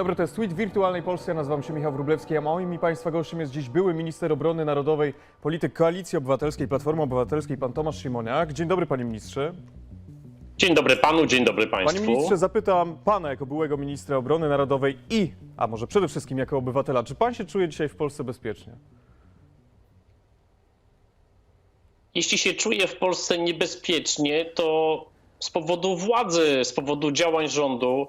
dobry, to jest Tweet w Wirtualnej Polsce. Ja nazywam się Michał Wróblewski, a moim i Państwa gościem jest dziś były minister obrony narodowej, polityk Koalicji Obywatelskiej, Platformy Obywatelskiej, pan Tomasz Simoniak. Dzień dobry, panie ministrze. Dzień dobry panu, dzień dobry państwu. Panie ministrze, zapytam pana jako byłego ministra obrony narodowej i, a może przede wszystkim jako obywatela, czy pan się czuje dzisiaj w Polsce bezpiecznie? Jeśli się czuję w Polsce niebezpiecznie, to z powodu władzy, z powodu działań rządu,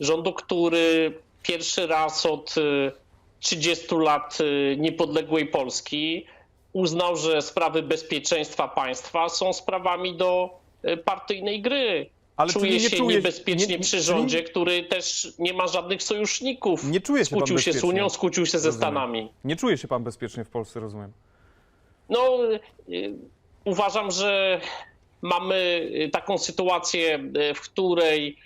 rządu, który pierwszy raz od y, 30 lat y, niepodległej Polski uznał, że sprawy bezpieczeństwa państwa są sprawami do y, partyjnej gry. Ale czyli nie się czuje- niebezpiecznie nie- nie- przy czyli- rządzie, który też nie ma żadnych sojuszników. Nie czuje się Skłócił się z. Unią, skłócił się ze Rozumiem. Stanami. Nie czuje się pan bezpiecznie w Polsce, rozumiem. No, y, uważam, że mamy y, taką sytuację, y, w której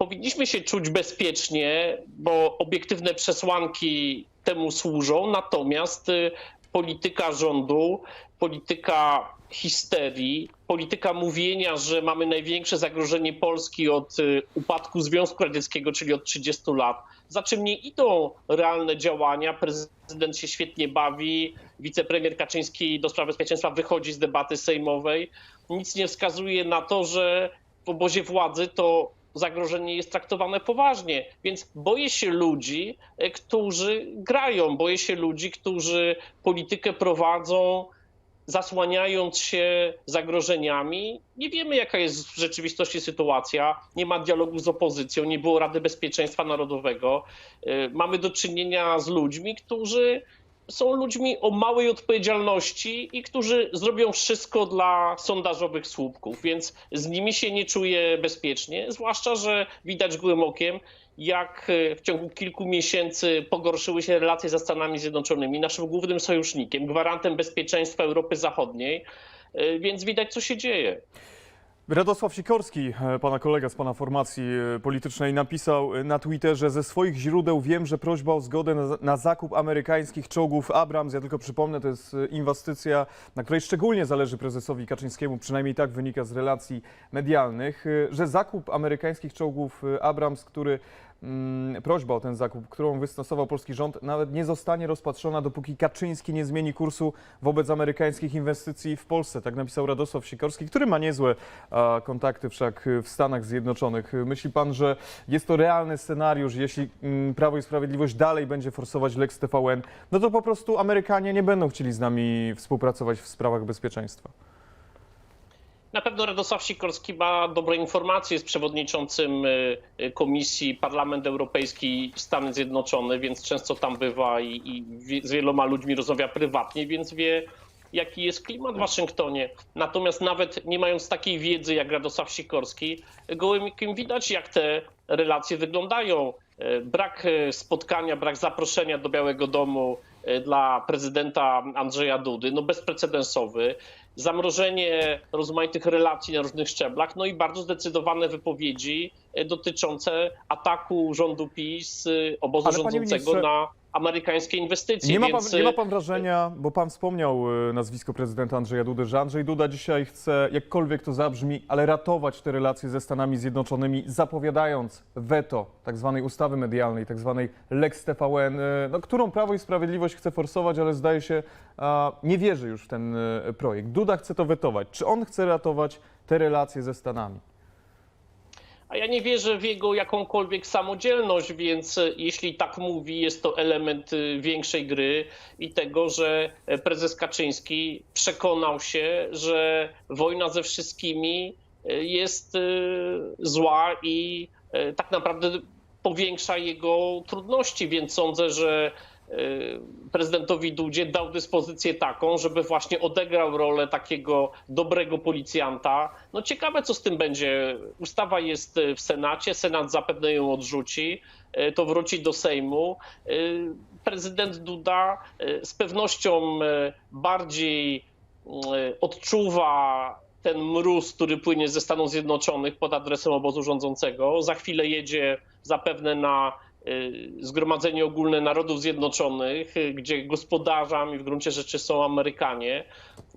powinniśmy się czuć bezpiecznie, bo obiektywne przesłanki temu służą, natomiast y, polityka rządu, polityka histerii, polityka mówienia, że mamy największe zagrożenie Polski od y, upadku Związku Radzieckiego, czyli od 30 lat, za czym nie idą realne działania. Prezydent się świetnie bawi, wicepremier Kaczyński do spraw bezpieczeństwa wychodzi z debaty sejmowej. Nic nie wskazuje na to, że w obozie władzy to zagrożenie jest traktowane poważnie. Więc boję się ludzi, e, którzy grają, boję się ludzi, którzy politykę prowadzą zasłaniając się zagrożeniami. Nie wiemy, jaka jest w rzeczywistości sytuacja. Nie ma dialogu z opozycją, nie było Rady Bezpieczeństwa Narodowego. Y, Mamy do czynienia z ludźmi, którzy są ludźmi o małej odpowiedzialności i którzy zrobią wszystko dla sondażowych słupków, więc z nimi się nie czuję bezpiecznie, zwłaszcza, że widać gołym okiem, jak y, w ciągu kilku miesięcy pogorszyły się relacje ze Stanami Zjednoczonymi, naszym głównym sojusznikiem, gwarantem bezpieczeństwa Europy Zachodniej, y, więc widać, co się dzieje. Radosław Sikorski, e, pana kolega z pana formacji e, politycznej, napisał e, na Twitterze ze swoich źródeł wiem, że prośba o zgodę na, na zakup amerykańskich czołgów Abrams, ja tylko przypomnę, to jest inwestycja, na której szczególnie zależy prezesowi Kaczyńskiemu, przynajmniej tak wynika z relacji medialnych, że zakup amerykańskich czołgów Abrams, który prośba o ten zakup, którą wystosował polski rząd, nawet nie zostanie rozpatrzona, dopóki Kaczyński nie zmieni kursu wobec amerykańskich inwestycji w Polsce. Tak napisał Radosław Sikorski, który ma niezłe kontakty wszak w Stanach Zjednoczonych. Myśli pan, że jest to realny scenariusz, jeśli mm, Prawo i Sprawiedliwość dalej będzie forsować Lex TVN, no to po prostu Amerykanie nie będą chcieli z nami współpracować w sprawach bezpieczeństwa. Na pewno Radosław Sikorski ma dobre informacje z przewodniczącym y, y, Komisji Parlament Europejski Stany Zjednoczone, więc często tam bywa i, i z wieloma ludźmi rozmawia prywatnie, więc wie, jaki jest klimat w Waszyngtonie. Natomiast nawet nie mając takiej wiedzy jak Radosław Sikorski, gołym widać, jak te relacje wyglądają. Y, Brak spotkania, brak zaproszenia do Białego Domu dla prezydenta Andrzeja Dudy, no bezprecedensowy. Zamrożenie rozmaitych relacji na różnych szczeblach, no i bardzo zdecydowane wypowiedzi e, dotyczące ataku rządu PiS, y, obozu Ale rządzącego na amerykańskie inwestycje. Nie ma, pan, więc, nie ma y, pan wrażenia, bo pan wspomniał e, nazwisko prezydenta Andrzeja Dudy, że Andrzej Duda dzisiaj chce, jakkolwiek to zabrzmi, ale ratować te relacje ze Stanami Zjednoczonymi, zapowiadając weto tak zwanej ustawy medialnej, tak zwanej Lex TVN, e, no, którą Prawo i Sprawiedliwość chce forsować, ale zdaje się, nie wierzy już w ten projekt. Duda chce to wetować. Czy on chce ratować te relacje ze Stanami? A ja nie wierzę w jego jakąkolwiek samodzielność, więc e, jeśli tak mówi, jest to element y, większej gry i tego, że e, prezes Kaczyński przekonał się, że wojna ze wszystkimi e, jest zła i e, tak naprawdę powiększa jego trudności, więc sądzę, że e, prezydentowi Dudzie dał dyspozycję taką, żeby właśnie odegrał rolę takiego dobrego policjanta. No ciekawe, co z tym będzie. Ustawa jest w Senacie, Senat zapewne ją odrzuci, e, to wróci do Sejmu. E, Prezydent Duda z pewnością bardziej odczuwa ten mróz, który płynie ze Stanów Zjednoczonych pod adresem obozu rządzącego. Za chwilę jedzie zapewne na y, Zgromadzenie Ogólne Narodów Zjednoczonych, y, gdzie gospodarzami w gruncie rzeczy są Amerykanie.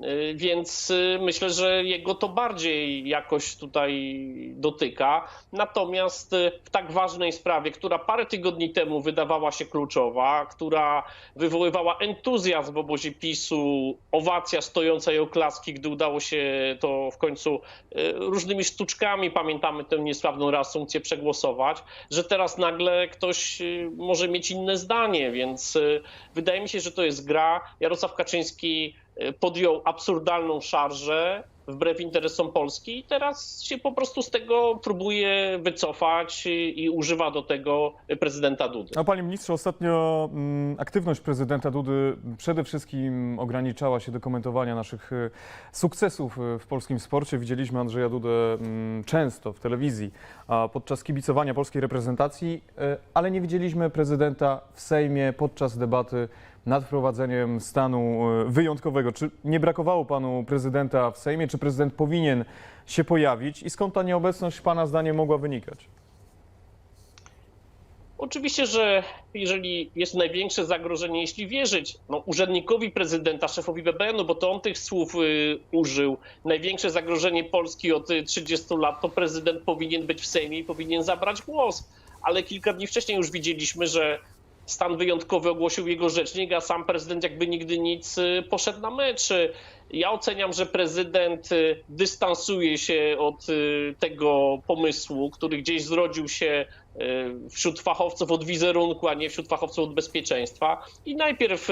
Y, Więc y, myślę, że jego to bardziej jakoś tutaj dotyka. Natomiast y, w tak ważnej sprawie, która parę tygodni temu wydawała się kluczowa, która wywoływała entuzjazm w obozie PiSu, owacja stojąca i oklaski, gdy udało się to w końcu y, różnymi sztuczkami, pamiętamy tę niesławną reasumpcję, przegłosować, że teraz nagle ktoś y, może mieć inne zdanie, więc y, wydaje mi się, że to jest gra. Jarosław Kaczyński y, podjął absurdalną szarżę wbrew interesom Polski i teraz się po prostu z tego próbuje wycofać i używa do tego prezydenta Dudy. No, panie ministrze, ostatnio mm, aktywność prezydenta Dudy przede wszystkim ograniczała się do komentowania naszych y, sukcesów y, w polskim sporcie. Widzieliśmy Andrzeja Dudę mm, często w telewizji podczas kibicowania polskiej reprezentacji, y, ale nie widzieliśmy prezydenta w Sejmie podczas debaty nad wprowadzeniem stanu y, wyjątkowego. Czy nie brakowało panu prezydenta w Sejmie? Czy prezydent powinien się pojawić i skąd ta nieobecność pana zdaniem mogła wynikać? Oczywiście, że jeżeli jest największe zagrożenie, jeśli wierzyć no, urzędnikowi prezydenta, szefowi BBN-u, bo to on tych słów y, użył, największe zagrożenie Polski od y, 30 lat, to prezydent powinien być w Sejmie i powinien zabrać głos. Ale kilka dni wcześniej już widzieliśmy, że stan wyjątkowy ogłosił jego rzecznik, a sam prezydent jakby nigdy nic y, poszedł na mecz. Ja oceniam, że prezydent y, dystansuje się od y, tego pomysłu, który gdzieś zrodził się wśród fachowców od wizerunku, a nie wśród fachowców od bezpieczeństwa. I najpierw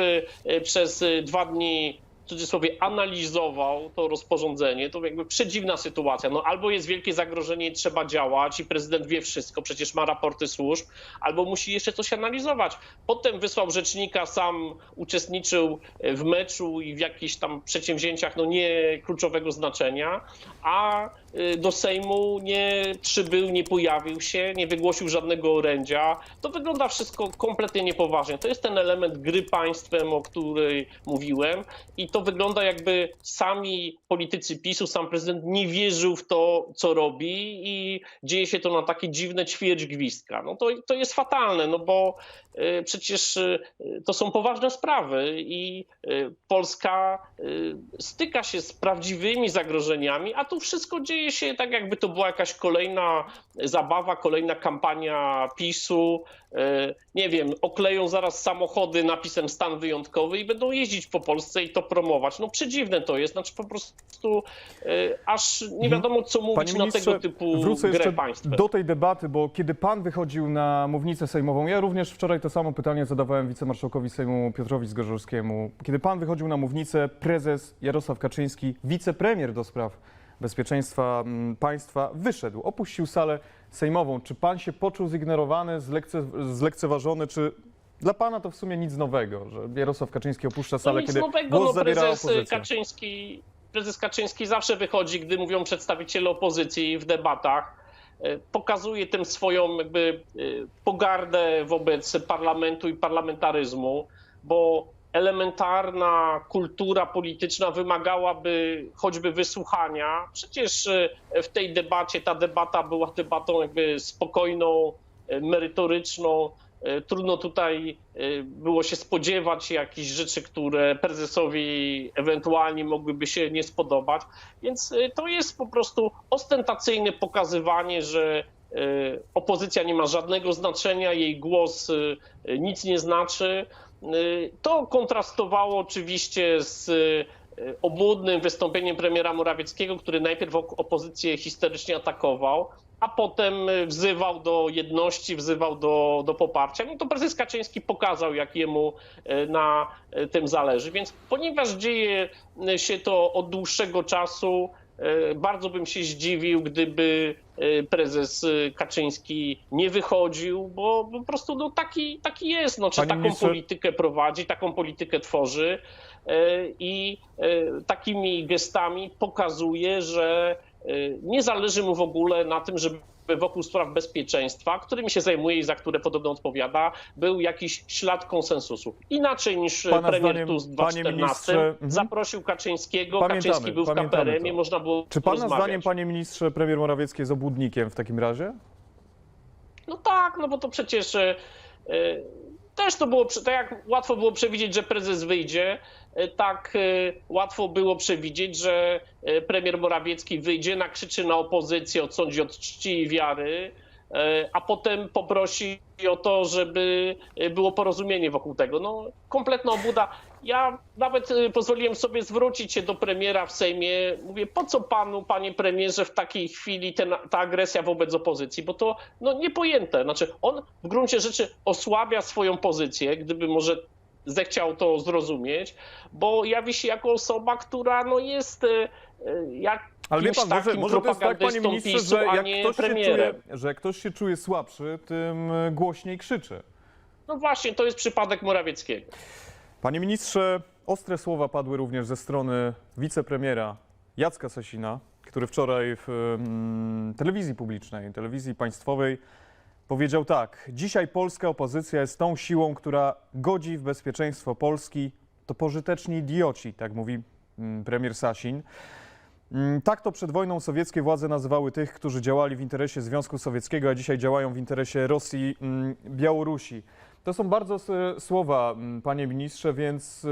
przez dwa dni cudzysłowie analizował to rozporządzenie, to jakby przedziwna sytuacja. No albo jest wielkie zagrożenie i trzeba działać i prezydent wie wszystko, przecież ma raporty służb, albo musi jeszcze coś analizować. Potem wysłał rzecznika, sam uczestniczył w meczu i w jakichś tam przedsięwzięciach no nie kluczowego znaczenia, a y, do Sejmu nie przybył, nie pojawił się, nie wygłosił żadnego orędzia. To wygląda wszystko kompletnie niepoważnie. To jest ten element gry państwem, o której mówiłem i to wygląda jakby sami politycy PiSu, sam prezydent nie wierzył w to, co robi i dzieje się to na takie dziwne ćwierć gwizdka. No to, to jest fatalne, no bo y, przecież y, to są poważne sprawy i y, Polska styka się z prawdziwymi zagrożeniami, a tu wszystko dzieje się tak, jakby to była jakaś kolejna zabawa, kolejna kampania PiSu. Nie wiem, okleją zaraz samochody napisem stan wyjątkowy i będą jeździć po Polsce i to promować. No przedziwne to jest, znaczy po prostu y, aż nie wiadomo, co mówić na tego typu wrócę grę jeszcze do tej debaty, bo kiedy pan wychodził na mównicę sejmową, ja również wczoraj to samo pytanie zadawałem wicemarszałkowi Sejmu Piotrowi Zgorzowskiemu. Kiedy pan wychodził na mównicę, prezes Jarosław Kaczyński, wicepremier do spraw bezpieczeństwa mm, państwa, wyszedł, opuścił salę sejmową. Czy pan się poczuł zignorowany, zlekce, zlekceważony, czy dla pana to w sumie nic nowego, że Jarosław Kaczyński opuszcza No salę, nic kiedy nowego, głos no zabiera prezes opozycja? Kaczyński, prezes Kaczyński zawsze wychodzi, gdy mówią przedstawiciele opozycji w debatach, e, pokazuje tym swoją jakby e, pogardę wobec parlamentu i parlamentaryzmu, bo elementarna kultura polityczna wymagałaby choćby wysłuchania. Przecież e, w tej debacie, ta debata była debatą jakby spokojną, merytoryczną. E, Trudno tutaj e, było się spodziewać jakichś rzeczy, które prezesowi ewentualnie mogłyby się nie spodobać. Więc e, to jest po prostu ostentacyjne pokazywanie, że opozycja nie ma żadnego znaczenia, jej głos nic nie znaczy. To kontrastowało oczywiście z obłudnym wystąpieniem premiera Morawieckiego, który najpierw op- opozycję historycznie atakował, a potem e, wzywał do jedności, wzywał do, do poparcia. No to prezes Kaczyński pokazał, jak jemu e, na e, tym zależy. Więc ponieważ dzieje e, się to od dłuższego czasu, e, bardzo bym się zdziwił, gdyby e, prezes e, Kaczyński nie wychodził, bo po prostu no, taki, taki jest. No, czy Panie taką ministrze- politykę prowadzi, taką politykę tworzy e, i e, takimi gestami pokazuje, że e, nie zależy mu w ogóle na tym, żeby wokół spraw bezpieczeństwa, którymi się zajmuje i za które podobno odpowiada, był jakiś ślad konsensusu. Inaczej niż Pana premier zdaniem, Tusk w panie 2014 ministrze, mhm. zaprosił Kaczyńskiego, Pamiętamy, Kaczyński był w KPRM-ie, można było Czy pana rozmawiać. zdaniem, panie ministrze, premier Morawiecki jest obłudnikiem w takim razie? No tak, no bo to przecież e, Też to było, tak jak łatwo było przewidzieć, że prezes wyjdzie, e, tak e, łatwo było przewidzieć, że e, premier Morawiecki wyjdzie, nakrzyczy na opozycję, odsądzi od czci i wiary, e, a potem poprosi o to, żeby e, było porozumienie wokół tego. No, kompletna obuda. Ja nawet e, pozwoliłem sobie zwrócić się do premiera w Sejmie. Mówię, po co panu, panie premierze, w takiej chwili ten, ta agresja wobec opozycji? Bo to no, niepojęte. Znaczy, on w gruncie rzeczy osłabia swoją pozycję, gdyby może zechciał to zrozumieć, bo jawi się jako osoba, która no, jest e, jak Ale wie pan, może, może to jest tak, panie ministrze, PiSu, że jak ktoś, się czuje, że jak ktoś się czuje słabszy, tym e, głośniej krzyczy. No właśnie, to jest przypadek Morawieckiego. Panie ministrze, ostre słowa padły również ze strony wicepremiera Jacka Sasina, który wczoraj w mm, telewizji publicznej, telewizji państwowej powiedział tak: Dzisiaj polska opozycja jest tą siłą, która godzi w bezpieczeństwo Polski. To pożyteczni idioci, tak mówi mm, premier Sasin. Mm, Tak to przed wojną sowieckie władze nazywały tych, którzy działali w interesie Związku Sowieckiego, a dzisiaj działają w interesie Rosji, mm, Białorusi. To są bardzo słowa, panie ministrze, więc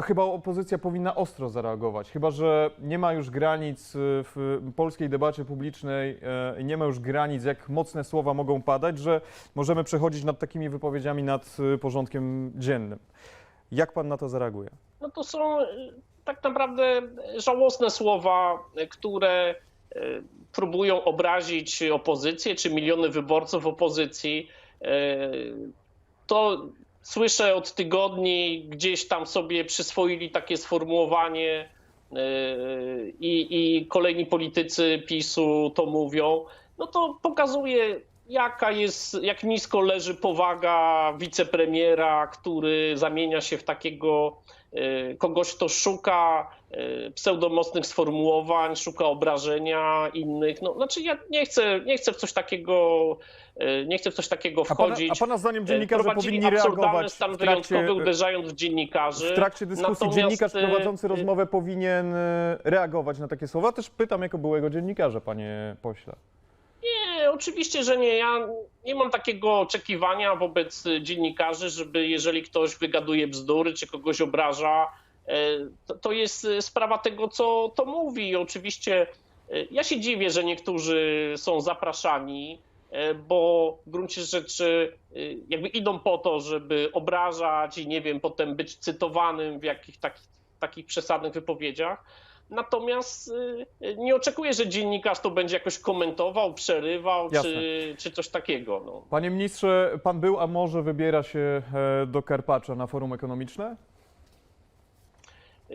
y, chyba opozycja powinna ostro zareagować. Chyba, że nie ma już granic y, w polskiej debacie publicznej, y, nie ma już granic, jak mocne słowa mogą padać, że możemy przechodzić nad takimi wypowiedziami nad y, porządkiem dziennym. Jak pan na to zareaguje? No to są tak naprawdę żałosne słowa, które próbują obrazić opozycję czy miliony wyborców opozycji. To słyszę od tygodni, gdzieś tam sobie przyswoili takie sformułowanie e, i, i kolejni politycy PiSu to mówią. No to pokazuje, jaka jest, jak nisko leży powaga wicepremiera, który zamienia się w takiego kogoś, kto szuka e, pseudomocnych sformułowań, szuka obrażenia innych. No, znaczy ja nie chcę, nie chcę w coś takiego, e, nie chcę w coś takiego A pana, wchodzić. a pana zdaniem dziennikarze Prowadzili powinni reagować stan w trakcie, wyjątkowy, uderzając w dziennikarzy. w trakcie dyskusji? Natomiast, Dziennikarz prowadzący rozmowę powinien reagować na takie słowa? Też pytam jako byłego dziennikarza, panie pośle. Nie, oczywiście, że nie. Ja nie mam takiego oczekiwania wobec dziennikarzy, żeby jeżeli ktoś wygaduje bzdury czy kogoś obraża, e, to, to jest sprawa tego, co to mówi. Oczywiście e, ja się dziwię, że niektórzy są zapraszani, e, bo w gruncie rzeczy e, jakby idą po to, żeby obrażać i nie wiem, potem być cytowanym w jakichś takich, takich przesadnych wypowiedziach. Natomiast y, nie oczekuję, że dziennikarz to będzie jakoś komentował, przerywał czy, czy coś takiego. No. Panie ministrze, pan był, a może wybiera się e, do Karpacza na forum ekonomiczne?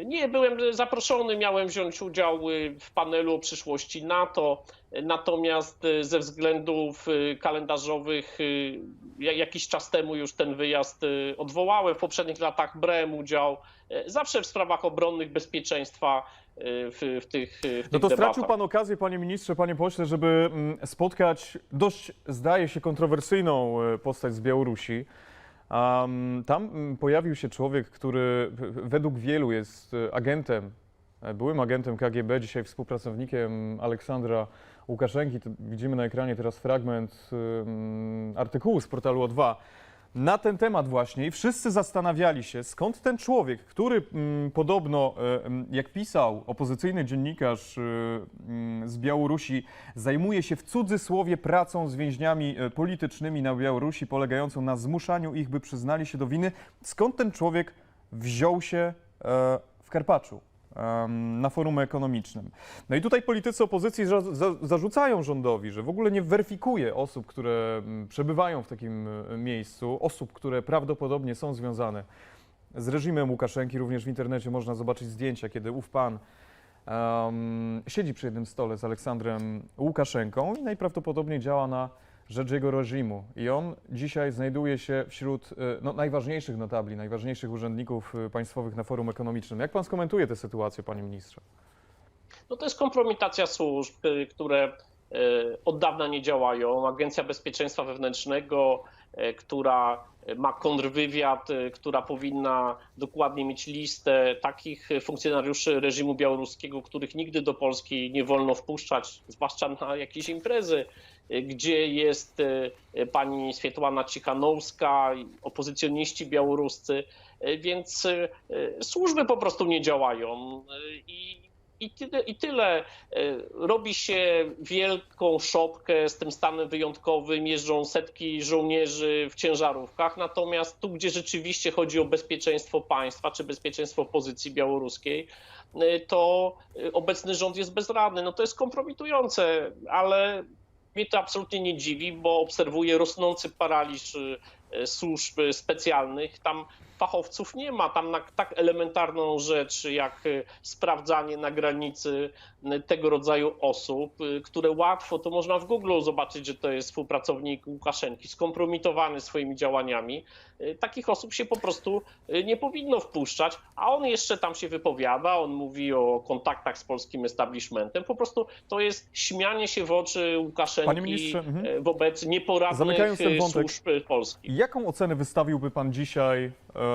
Nie, byłem zaproszony, miałem wziąć udział y, w panelu o przyszłości NATO, natomiast y, ze względów y, kalendarzowych y, ja- jakiś czas temu już ten wyjazd y, odwołałem. W poprzednich latach brałem udział y, zawsze w sprawach obronnych, bezpieczeństwa y, w, w tych, w No tych to stracił debatach. pan okazję, panie ministrze, panie pośle, żeby mm, spotkać dość, zdaje się, kontrowersyjną e, postać z Białorusi. Am, tam mm, pojawił się człowiek, który według wielu jest e, agentem, e, byłym agentem KGB, dzisiaj współpracownikiem Aleksandra Łukaszenki. Widzimy na ekranie teraz fragment ym, artykułu z portalu O2 na ten temat właśnie i wszyscy zastanawiali się, skąd ten człowiek, który mm, podobno, e, mm, jak pisał opozycyjny dziennikarz e, mm, z Białorusi, zajmuje się w cudzysłowie pracą z więźniami e, politycznymi na Białorusi, polegającą na zmuszaniu ich, by przyznali się do winy. Skąd ten człowiek wziął się w Karpaczu? Na forum ekonomicznym. No i tutaj politycy opozycji za, za, zarzucają rządowi, że w ogóle nie weryfikuje osób, które przebywają w takim e, miejscu, osób, które prawdopodobnie są związane z reżimem Łukaszenki. Również w internecie można zobaczyć zdjęcia, kiedy ów pan em, siedzi przy jednym stole z Aleksandrem Łukaszenką i najprawdopodobniej działa na rzecz jego reżimu. I on dzisiaj znajduje się wśród e, no, najważniejszych notabli, najważniejszych urzędników e, państwowych na forum ekonomicznym. Jak pan skomentuje tę sytuację, panie ministrze? No to jest kompromitacja służb, y, które y, od dawna nie działają. Agencja Bezpieczeństwa Wewnętrznego e, która ma kontrwywiad, e, która powinna dokładnie mieć listę takich funkcjonariuszy reżimu białoruskiego, których nigdy do Polski nie wolno wpuszczać, zwłaszcza na jakieś imprezy, e, gdzie jest e, pani Swietłana Cichanowska, opozycjoniści białoruscy, E, więc e, służby po prostu nie działają. E, i i tyle, I tyle. E, Robi się wielką szopkę z tym stanem wyjątkowym, jeżdżą setki żołnierzy w ciężarówkach, natomiast tu, gdzie rzeczywiście chodzi o bezpieczeństwo państwa czy bezpieczeństwo opozycji białoruskiej, e, to e, obecny rząd jest bezradny. No to jest kompromitujące, ale mnie to absolutnie nie dziwi, bo obserwuję rosnący paraliż służb specjalnych. Tam fachowców nie ma. Tam na tak elementarną rzecz jak e, sprawdzanie na granicy e, tego rodzaju osób, e, które łatwo, to można w Google zobaczyć, że to jest współpracownik Łukaszenki, skompromitowany swoimi działaniami. Takich osób się po prostu nie powinno wpuszczać, a on jeszcze tam się wypowiada, on mówi o kontaktach z polskim establishmentem. Po prostu to jest śmianie się w oczy Łukaszenki mhm. wobec nieporadnych Zamykając ten wątek. służb polskich. Jaką ocenę wystawiłby pan dzisiaj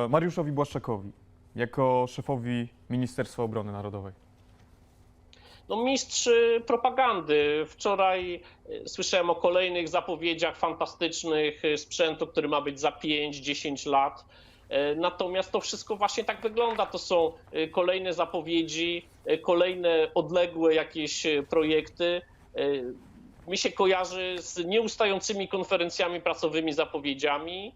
Mariuszowi Błaszczakowi jako szefowi Ministerstwa Obrony Narodowej? No mistrz y, propagandy. Wczoraj y, słyszałem o kolejnych zapowiedziach fantastycznych y, sprzętu, który ma być za 5-10 lat. E, Natomiast to wszystko właśnie tak wygląda. To są kolejne zapowiedzi, kolejne odległe jakieś projekty. Y, Mi się kojarzy z nieustającymi konferencjami prasowymi, zapowiedziami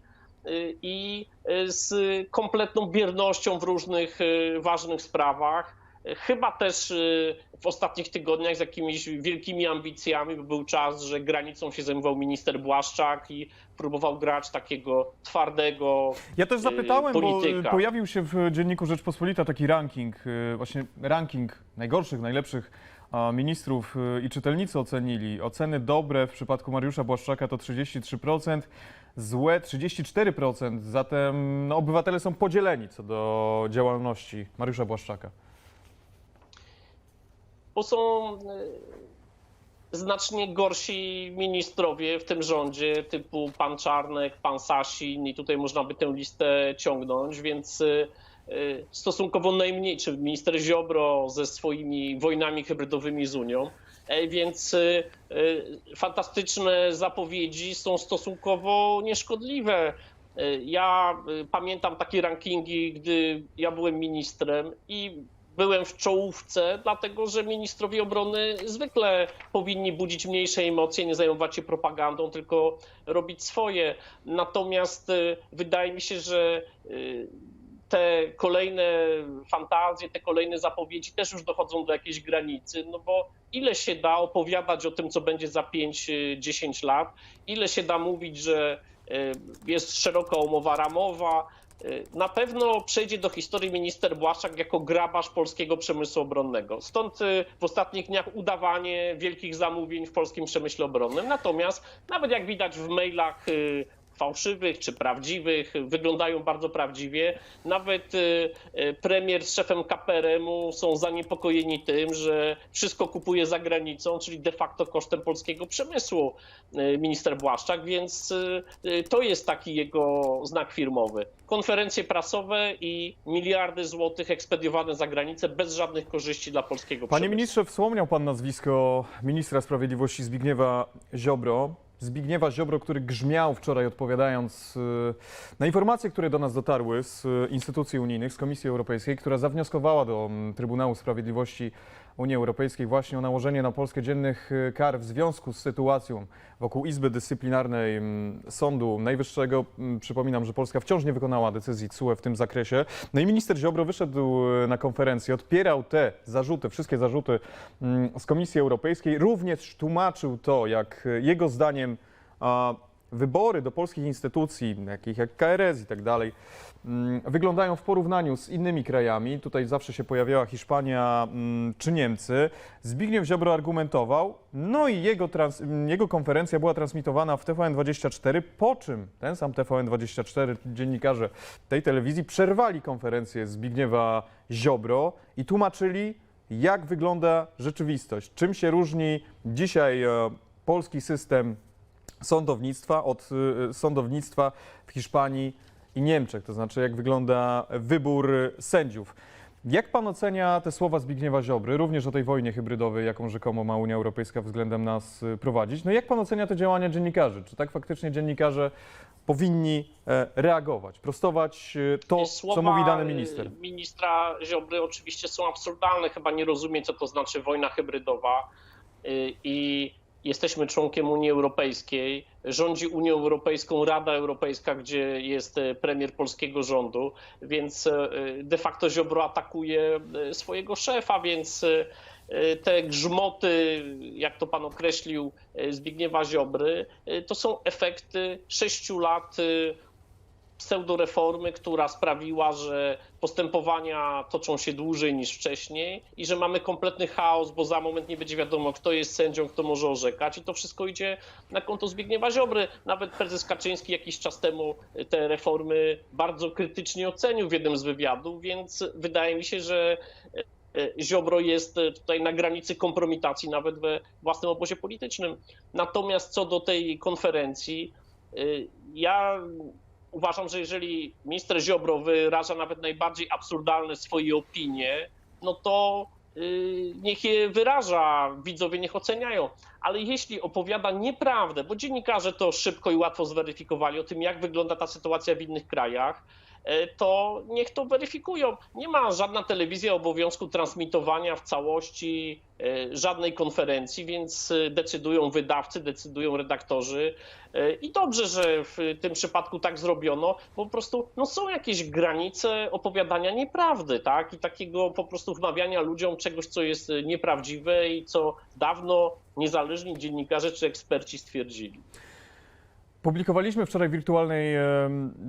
i y, z kompletną biernością w różnych y, ważnych sprawach. Chyba też y, w ostatnich tygodniach z jakimiś wielkimi ambicjami, bo był czas, że granicą się zajmował minister Błaszczak i próbował grać takiego twardego. Ja też zapytałem, bo polityka. y, pojawił się w dzienniku Rzeczpospolita taki ranking, y, właśnie ranking najgorszych, najlepszych ministrów y, i czytelnicy ocenili. Oceny dobre w przypadku Mariusza Błaszczaka to 33%, złe 34%, zatem no, obywatele są podzieleni co do działalności Mariusza Błaszczaka. Bo są y, znacznie gorsi ministrowie w tym rządzie, typu pan Czarnek, pan Sasin, i tutaj można by tę listę ciągnąć, więc y, y, stosunkowo najmniej, czy minister Ziobro ze swoimi wojnami hybrydowymi z Unią. Więc y, y, fantastyczne zapowiedzi są stosunkowo nieszkodliwe. Y, Ja pamiętam takie rankingi, gdy ja byłem ministrem i byłem w czołówce, dlatego że ministrowie obrony zwykle powinni budzić mniejsze emocje, nie zajmować się propagandą, tylko robić swoje. Natomiast wydaje mi się, że te kolejne fantazje, te kolejne zapowiedzi też już dochodzą do jakiejś granicy, no bo ile się da opowiadać o tym, co będzie za 5-10 lat, ile się da mówić, że y, jest szeroka umowa ramowa. Y, Na pewno przejdzie do historii minister Błaszczak jako grabarz polskiego przemysłu obronnego. Stąd y, w ostatnich dniach udawanie wielkich zamówień w polskim przemyśle obronnym. Natomiast nawet jak widać w mailach y, fałszywych czy prawdziwych, wyglądają bardzo prawdziwie. Nawet y, y, premier z szefem KPRM-u są zaniepokojeni tym, że wszystko kupuje za granicą, czyli de facto kosztem polskiego przemysłu y, minister Błaszczak, więc to jest taki jego znak firmowy. Konferencje prasowe i miliardy złotych ekspediowane za granicę bez żadnych korzyści dla polskiego Panie przemysłu. ministrze, wspomniał pan nazwisko ministra sprawiedliwości Zbigniewa Ziobro. Zbigniewa Ziobro, który grzmiał wczoraj odpowiadając y, na informacje, które do nas dotarły z y, instytucji unijnych, z Komisji Europejskiej, która zawnioskowała do mm, Trybunału Sprawiedliwości Unii Europejskiej właśnie o nałożenie na Polskę dziennych y, kar w związku z sytuacją wokół Izby Dyscyplinarnej mm, Sądu Najwyższego. Mm, Przypominam, że Polska wciąż nie wykonała decyzji TSUE w tym zakresie. No i minister Ziobro wyszedł y, na konferencję, odpierał te zarzuty, wszystkie zarzuty mm, z Komisji Europejskiej. Również tłumaczył to, jak y, jego zdaniem wybory do polskich instytucji, takich jak KRS i tak dalej, wyglądają w porównaniu z innymi krajami. Tutaj zawsze się pojawiała Hiszpania mm, czy Niemcy. Zbigniew Ziobro argumentował, no i jego, trans, mm, jego konferencja była transmitowana w TVN24, po czym ten sam TVN24, dziennikarze tej telewizji przerwali konferencję Zbigniewa Ziobro i tłumaczyli, jak wygląda rzeczywistość, czym się różni dzisiaj e, polski system sądownictwa, od y, sądownictwa w Hiszpanii i Niemczech, to znaczy jak wygląda wybór sędziów. Jak pan ocenia te słowa Zbigniewa Ziobry, również o tej wojnie hybrydowej, jaką rzekomo ma Unia Europejska względem nas prowadzić? No jak pan ocenia te działania dziennikarzy? Czy tak faktycznie dziennikarze powinni e, reagować, prostować e, to, Słowa co mówi dany minister? y, Ministra Ziobry oczywiście są absurdalne. Chyba nie rozumie, co to znaczy wojna hybrydowa. I jesteśmy członkiem Unii Europejskiej. Rządzi Unią Europejską Rada Europejska, gdzie jest e, premier polskiego rządu, więc e, de facto Ziobro atakuje e, swojego szefa, więc te grzmoty, jak to pan określił, Zbigniewa Ziobry, to są efekty sześciu lat pseudoreformy, która sprawiła, że postępowania toczą się dłużej niż wcześniej i że mamy kompletny chaos, bo za moment nie będzie wiadomo, kto jest sędzią, kto może orzekać i to wszystko idzie na konto Zbigniewa Ziobry. Nawet prezes Kaczyński jakiś czas temu te reformy bardzo krytycznie ocenił w jednym z wywiadów, więc wydaje mi się, że e, Ziobro jest tutaj na granicy kompromitacji nawet we własnym obozie politycznym. Natomiast co do tej konferencji, y, ja uważam, że jeżeli minister Ziobro wyraża nawet najbardziej absurdalne swoje opinie, no to y, niech je wyraża, widzowie niech oceniają. Ale jeśli opowiada nieprawdę, bo dziennikarze to szybko i łatwo zweryfikowali o tym, jak wygląda ta sytuacja w innych krajach, to niech to weryfikują. Nie ma żadna telewizja obowiązku transmitowania w całości e, żadnej konferencji, więc e, decydują wydawcy, decydują redaktorzy. E, I dobrze, że w tym przypadku tak zrobiono, po prostu no, są jakieś granice opowiadania nieprawdy, tak? I takiego po prostu wmawiania ludziom czegoś, co jest e, nieprawdziwe i co dawno niezależni dziennikarze czy eksperci stwierdzili. Publikowaliśmy wczoraj w wirtualnej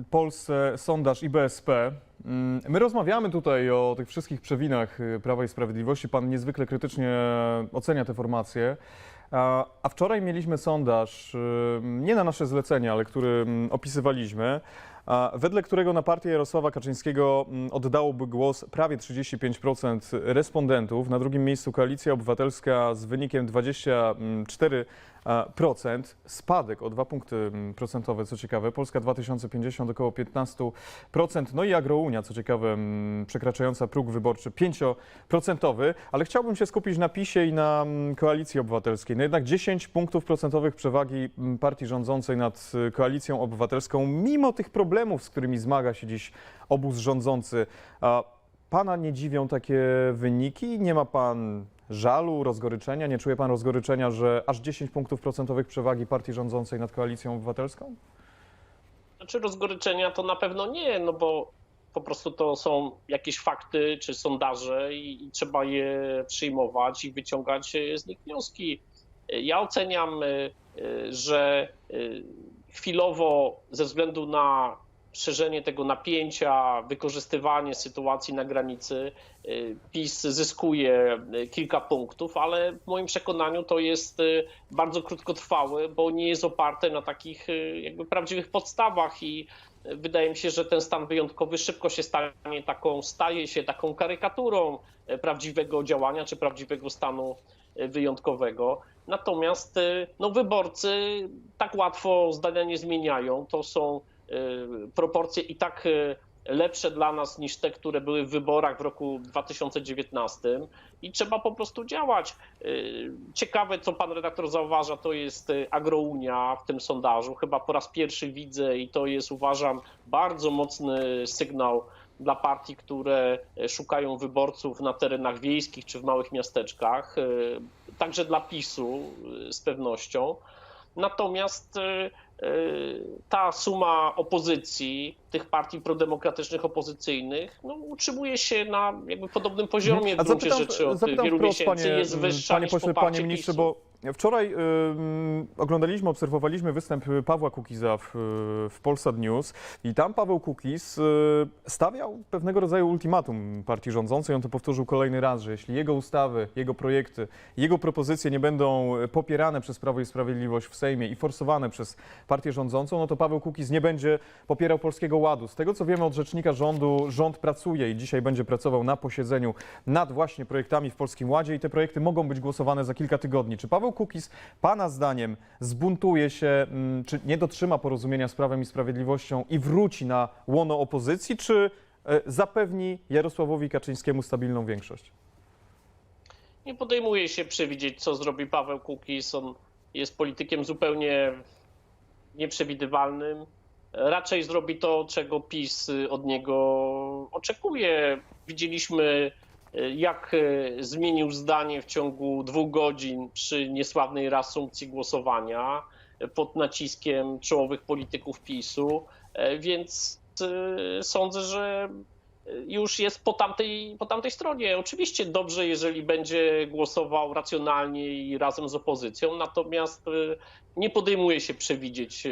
Polsce sondaż IBSP. Mm, My rozmawiamy tutaj o tych wszystkich przewinach y, Prawa i Sprawiedliwości. Pan niezwykle krytycznie ocenia te formacje. A wczoraj mieliśmy sondaż, y, nie na nasze zlecenie, ale który mm, opisywaliśmy, wedle którego na partię Jarosława Kaczyńskiego mm, oddałoby głos prawie 35% respondentów. Na drugim miejscu Koalicja Obywatelska z wynikiem 24%. Spadek o 2 punkty mm, procentowe, co ciekawe. Polska 2050 około 15%. No i Agrounia, co ciekawe, mm, przekraczająca próg wyborczy 5%. Ale chciałbym się skupić na PiSie i na mm, Koalicji Obywatelskiej. No jednak 10 punktów procentowych przewagi partii rządzącej nad y, Koalicją Obywatelską, mimo tych problemów, z którymi zmaga się dziś obóz rządzący. Pana nie dziwią takie wyniki? Nie ma pan żalu, rozgoryczenia? Nie czuje pan rozgoryczenia, że aż 10 punktów procentowych przewagi partii rządzącej nad Koalicją Obywatelską? Znaczy rozgoryczenia to na pewno nie, no bo po prostu to są jakieś fakty czy sondaże i, i trzeba je przyjmować i wyciągać e, z nich wnioski. E, Ja oceniam, e, że chwilowo ze względu na szerzenie tego napięcia, wykorzystywanie sytuacji na granicy, e, PiS zyskuje e, kilka punktów, ale w moim przekonaniu to jest e, bardzo krótkotrwałe, bo nie jest oparte na takich jakby prawdziwych podstawach i wydaje mi się, że ten stan wyjątkowy szybko się stanie taką, staje się taką karykaturą prawdziwego działania czy prawdziwego stanu wyjątkowego. Natomiast no, wyborcy tak łatwo zdania nie zmieniają. To są proporcje i tak e, lepsze dla nas niż te, które były w wyborach w roku 2019 i trzeba po prostu działać. Y, Ciekawe, co pan redaktor zauważa, to jest y, Agrounia w tym sondażu. Chyba po raz pierwszy widzę i to jest, uważam, bardzo mocny sygnał dla partii, które y, szukają wyborców na terenach wiejskich czy w małych miasteczkach, y, także dla PiSu y, z pewnością. Natomiast y, y, ta suma opozycji, tych partii prodemokratycznych opozycyjnych, no, utrzymuje się na jakby podobnym poziomie w A gruncie zapytam, rzeczy od zapytam wielu wprost, miesięcy. panie, jest wyższa panie niż pośle, panie ministrze, PiSu. bo wczoraj ym, oglądaliśmy, obserwowaliśmy występ Pawła Kukiza w, w Polsat News i tam Paweł Kukiz y, stawiał pewnego rodzaju ultimatum partii rządzącej. On to powtórzył kolejny raz, że jeśli jego ustawy, jego projekty, jego propozycje nie będą popierane przez Prawo i Sprawiedliwość w Sejmie i forsowane przez partię rządzącą, no to Paweł Kukiz nie będzie popierał Polskiego. Ładu. Z tego co wiemy od rzecznika rządu, rząd pracuje i dzisiaj będzie pracował na posiedzeniu nad właśnie projektami w Polskim Ładzie i te projekty mogą być głosowane za kilka tygodni. Czy Paweł Kukiz, Pana zdaniem, zbuntuje się, mm, czy nie dotrzyma porozumienia z Prawem i Sprawiedliwością i wróci na łono opozycji, czy e, zapewni Jarosławowi Kaczyńskiemu stabilną większość? Nie podejmuje się przewidzieć, co zrobi Paweł Kukiz. On jest politykiem zupełnie nieprzewidywalnym. Raczej zrobi to, czego PiS od niego oczekuje. Widzieliśmy, jak zmienił zdanie w ciągu dwóch godzin przy niesławnej reasumpcji głosowania pod naciskiem czołowych polityków PiSu, więc sądzę, że już jest po tamtej, po tamtej stronie. Oczywiście dobrze, jeżeli będzie głosował racjonalnie i razem z opozycją, natomiast nie podejmuje się przewidzieć,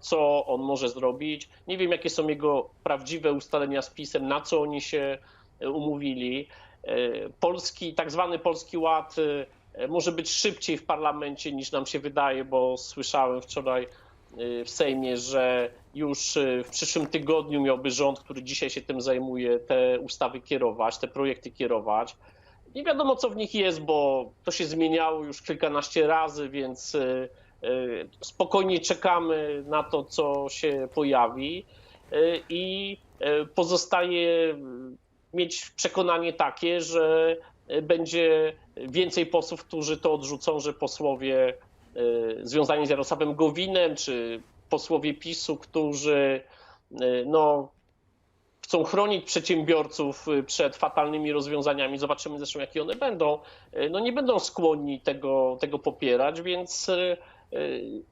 co on może zrobić. Nie wiem, jakie są jego prawdziwe ustalenia z PiSem, na co oni się umówili. Y, Polski, tak zwany Polski Ład y, może być szybciej w parlamencie niż nam się wydaje, bo słyszałem wczoraj y, w Sejmie, że już w przyszłym tygodniu miałby rząd, który dzisiaj się tym zajmuje, te ustawy kierować, te projekty kierować. Nie wiadomo, co w nich jest, bo to się zmieniało już kilkanaście razy, więc spokojnie czekamy na to, co się pojawi i pozostaje mieć przekonanie takie, że y, będzie więcej posłów, którzy to odrzucą, że posłowie y, związani z Jarosławem Gowinem, czy posłowie PiSu, którzy y, no, chcą chronić przedsiębiorców przed fatalnymi rozwiązaniami, zobaczymy zresztą jakie one będą, no nie będą skłonni tego, tego popierać, więc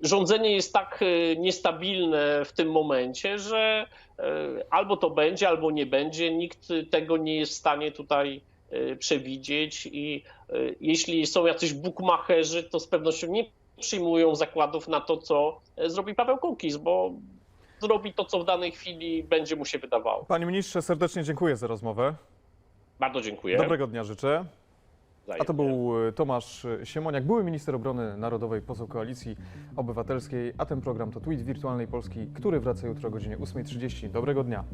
rządzenie jest tak y, niestabilne w tym momencie, że y, albo to będzie, albo nie będzie. Nikt tego nie jest w stanie tutaj y, przewidzieć i y, jeśli są jacyś bukmacherzy, to z pewnością nie przyjmują zakładów na to, co e, zrobi Paweł Kukiz, bo zrobi to, co w danej chwili będzie mu się wydawało. Panie ministrze, serdecznie dziękuję za rozmowę. Bardzo dziękuję. Dobrego dnia życzę. A to był e, Tomasz Siemoniak, były minister obrony narodowej, poseł Koalicji Obywatelskiej, a ten program to Tweet Wirtualnej Polski, który wraca jutro o godzinie 8.30. Dobrego dnia.